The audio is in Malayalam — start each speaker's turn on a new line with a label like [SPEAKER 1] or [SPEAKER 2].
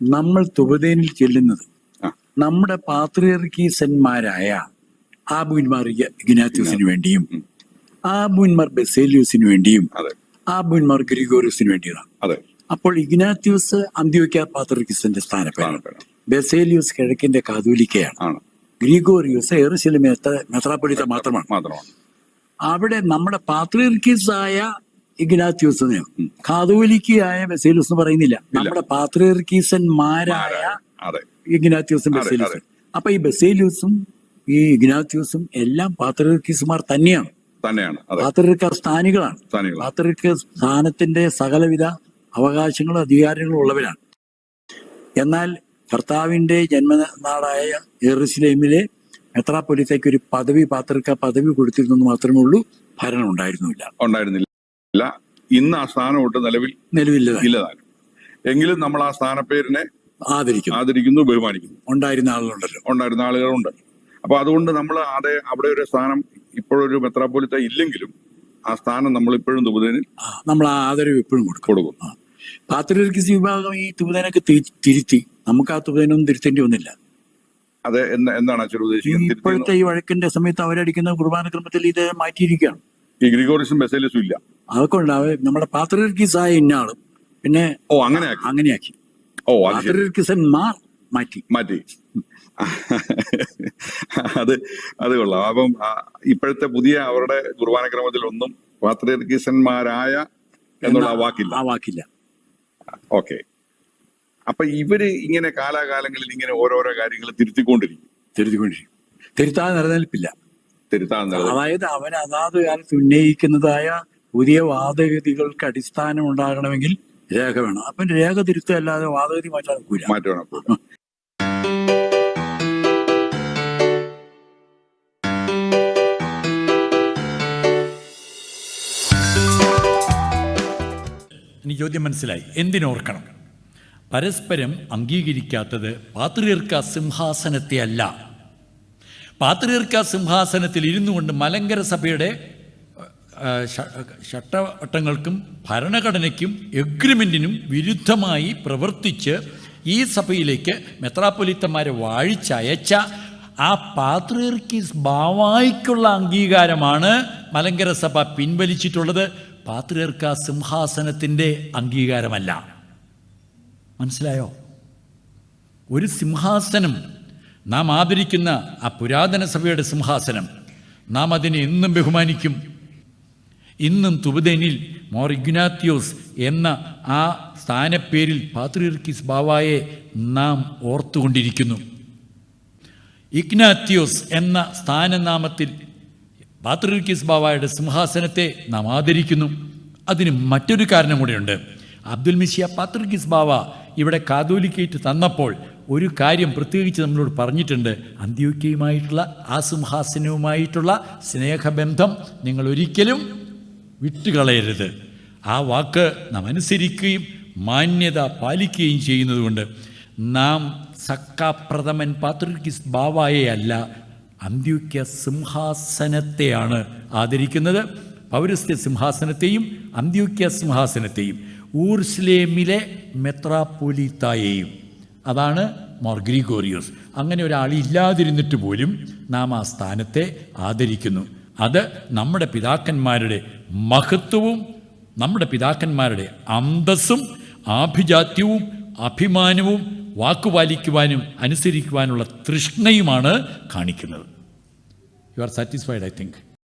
[SPEAKER 1] നമ്മൾ തുബദേനിൽ ചെല്ലുന്നത്. നമ്മുടെ പാത്രിയർക്കീസന്മാരായ ആബുവിന്മാർ ഇഗ്നാത്യൂസിന് വേണ്ടിയും ആബുവിന്മാർ ബെസേലിയൂസിന് വേണ്ടിയും ആബുവിന്മാർ ഗ്രിഗോറിയസിന് വേണ്ടിയാണ് അപ്പോൾ ഇഗ്നാത്യൂസ് അന്ത്യോക്യ പാത്രിയർക്കീസിന്റെ സ്ഥാനപ്പേരാണ്. ബെസേലിയൂസ് കിഴക്കിന്റെ കാതൂലിക്കയാണ്. ഗ്രിഗോറിയൂസ് എറുശലേം മെത്രാപ്പൊലിത്ത മാത്രമാണ്.
[SPEAKER 2] മാത്രമാണ്.
[SPEAKER 1] അവിടെ നമ്മുടെ പാത്രിയർക്കീസായ ഇഗ്നാത്യൂസിനെയോ. കാതോലിക്കയായ ബസേലൂസ് എന്ന് പറയുന്നില്ല. നമ്മുടെ
[SPEAKER 2] പാത്രീസന്മാരായ
[SPEAKER 1] ഇഗ്നാത്യൂസും ബസേലൂസും അപ്പൊ ഈ ബസേലൂസും ഈ ഇഗ്നാത്യൂസും എല്ലാം പാത്രീസുമാർ തന്നെയാണ്.
[SPEAKER 2] തന്നെയാണ്
[SPEAKER 1] സ്ഥാനികളാണ്. പാത്രീർക്ക സ്ഥാനത്തിന്റെ സകലവിധ അവകാശങ്ങളും അധികാരങ്ങളും ഉള്ളവരാണ്. എന്നാൽ കർത്താവിന്റെ ജന്മനാടായ എറുസലേമിലെ മെത്രാപ്പൊലിത്തേക്ക് ഒരു പദവി പാത്രക്ക പദവി കൊടുത്തിരുന്നെന്ന് മാത്രമേ ഉള്ളൂ. ഭരണം ഉണ്ടായിരുന്നില്ല
[SPEAKER 2] ഉണ്ടായിരുന്നില്ല. ഇന്ന് ആ സ്ഥാനം ഒട്ട് നിലവിൽ
[SPEAKER 1] നിലവില്ല
[SPEAKER 2] ഇല്ലതാനും. എങ്കിലും നമ്മൾ ആ സ്ഥാനപ്പേരിനെ
[SPEAKER 1] ആദരിക്കും
[SPEAKER 2] ആദരിക്കുന്നു ബഹുമാനിക്കുന്നു.
[SPEAKER 1] ഉണ്ടായിരുന്ന ആളുകളുണ്ടല്ലോ.
[SPEAKER 2] ഉണ്ടായിരുന്ന ആളുകളുണ്ട്. അപ്പൊ അതുകൊണ്ട് നമ്മൾ അതെ അവിടെ ഒരു സ്ഥാനം ഇപ്പോഴൊരു മെത്രാപ്പോലിത്ത ഇല്ലെങ്കിലും ആ സ്ഥാനം നമ്മൾ ഇപ്പോഴും തുബുദേനിൽ
[SPEAKER 1] നമ്മൾ ആ ആദരവ് എപ്പോഴും കൊടുക്കും.
[SPEAKER 2] കൊടുക്കും.
[SPEAKER 1] പാത്രീസ് വിഭാഗം ഈ തുബദേനൊക്കെ തിരുത്തി. നമുക്ക് ആ തുബദേനൊന്നും തിരുത്തേണ്ടി വന്നില്ല.
[SPEAKER 2] അതെ എന്താണ് അച്ഛൻ ഉദ്ദേശിക്കുന്നത്?
[SPEAKER 1] ഇപ്പോഴത്തെ? ഈ വഴക്കിന്റെ സമയത്ത് അവരടിക്കുന്ന കുർബാന ക്രമത്തിൽ ഇത് മാറ്റിയിരിക്കുകയാണ്.
[SPEAKER 2] ഈ ഗ്രിഗോറിസും ബെസേലിസും ഇല്ല.
[SPEAKER 1] അതൊക്കെ ഉണ്ടാവേ നമ്മുടെ പാത്രികർക്കിസായ ഇന്നാളും പിന്നെ
[SPEAKER 2] ഓ അങ്ങനെ ആക്കി
[SPEAKER 1] അങ്ങനെയാക്കി.
[SPEAKER 2] ഓ അത്
[SPEAKER 1] മാർ മാറ്റി.
[SPEAKER 2] മാറ്റി. അത് അത് കൊള്ളാം. അപ്പം ഇപ്പോഴത്തെ പുതിയ അവരുടെ കുർബാന ക്രമത്തിൽ ഒന്നും പാത്രർക്കിസന്മാരായ എന്നുള്ള വാക്കില്ല.
[SPEAKER 1] ആ വാക്കില്ല.
[SPEAKER 2] ഓക്കെ. അപ്പൊ ഇവർ ഇങ്ങനെ കാലാകാലങ്ങളിൽ ഇങ്ങനെ ഓരോരോ കാര്യങ്ങൾ തിരുത്തിക്കൊണ്ടിരിക്കും.
[SPEAKER 1] തിരുത്തിക്കൊണ്ടിരിക്കും. തിരുത്താതെ നിലനിൽപ്പില്ല.
[SPEAKER 2] തിരുത്താതെ
[SPEAKER 1] അതായത് അവൻ അതാത് കാലത്ത് ഉന്നയിക്കുന്നതായ പുതിയ വാദഗതികൾക്ക് അടിസ്ഥാനം ഉണ്ടാകണമെങ്കിൽ രേഖ വേണം. അപ്പം രേഖ തിരുത്തല്ലാതെ വാദഗതി മാറ്റാൻ
[SPEAKER 3] മാറ്റണം ചോദ്യം മനസ്സിലായി. എന്തിനോർക്കണം? പരസ്പരം അംഗീകരിക്കാത്തത് പാത്രിയർക്ക സിംഹാസനത്തെ അല്ല. പാത്രിയർക്ക സിംഹാസനത്തിൽ ഇരുന്നു കൊണ്ട് മലങ്കര സഭയുടെ ചട്ടവട്ടങ്ങൾക്കും ഭരണഘടനയ്ക്കും എഗ്രിമെന്റിനും വിരുദ്ധമായി പ്രവർത്തിച്ച് ഈ സഭയിലേക്ക് മെത്രാപ്പൊലിത്തന്മാരെ വാഴിച്ചയച്ച ആ പാത്രിയർക്കീസ് ബാവായിക്കുള്ള അംഗീകാരമാണ് മലങ്കര സഭ പിൻവലിച്ചിട്ടുള്ളത്. പാത്രിയർക്ക സിംഹാസനത്തിന്റെ അംഗീകാരമല്ല. മനസ്സിലായോ? ഒരു സിംഹാസനം നാം ആദരിക്കുന്ന ആ പുരാതന സഭയുടെ സിംഹാസനം നാം അതിനെ എന്നും ബഹുമാനിക്കും. ഇന്നും തുബദനിൽ മോർ ഇഗ്നാത്യോസ് എന്ന ആ സ്ഥാനപ്പേരിൽ പാത്രിർക്കിസ് ബാവായെ നാം ഓർത്തുകൊണ്ടിരിക്കുന്നു. ഇഗ്നാത്യോസ് എന്ന സ്ഥാനനാമത്തിൽ പാത്രിർക്കിസ് ബാവായുടെ സിംഹാസനത്തെ നാം ആദരിക്കുന്നു. അതിന് മറ്റൊരു കാരണം കൂടെയുണ്ട്. അബ്ദുൽ മിഷിയ പാത്രിർക്കിസ് ബാവ ഇവിടെ കാതോലിക്കേറ്റ് തന്നപ്പോൾ ഒരു കാര്യം പ്രത്യേകിച്ച് നമ്മളോട് പറഞ്ഞിട്ടുണ്ട്. അന്ത്യോക്യയുമായിട്ടുള്ള ആ സിംഹാസനവുമായിട്ടുള്ള സ്നേഹബന്ധം നിങ്ങൾ ഒരിക്കലും വിട്ടുകളയരുത്. ആ വാക്ക് നാം അനുസരിക്കുകയും മാന്യത പാലിക്കുകയും ചെയ്യുന്നതുകൊണ്ട് നാം സക്കാപ്രഥമൻ പാത്രിക്കിസ് ബാവായെ അല്ല അന്ത്യോക്യ സിംഹാസനത്തെയാണ് ആദരിക്കുന്നത്. പൗരസ്ത്യ സിംഹാസനത്തെയും അന്ത്യുക്യ സിംഹാസനത്തെയും ഊർസ്ലേമിലെ മെത്രാപ്പൊലിത്തായെയും. അതാണ് മോർ ഗ്രിഗോറിയോസ് അങ്ങനെ ഒരാളില്ലാതിരുന്നിട്ട് പോലും നാം ആ സ്ഥാനത്തെ ആദരിക്കുന്നു. അത് നമ്മുടെ പിതാക്കന്മാരുടെ മഹത്വവും നമ്മുടെ പിതാക്കന്മാരുടെ അന്തസ്സും ആഭിജാത്യവും അഭിമാനവും വാക്കുപാലിക്കുവാനും അനുസരിക്കുവാനുള്ള തൃഷ്ണയുമാണ് കാണിക്കുന്നത്. You are satisfied I think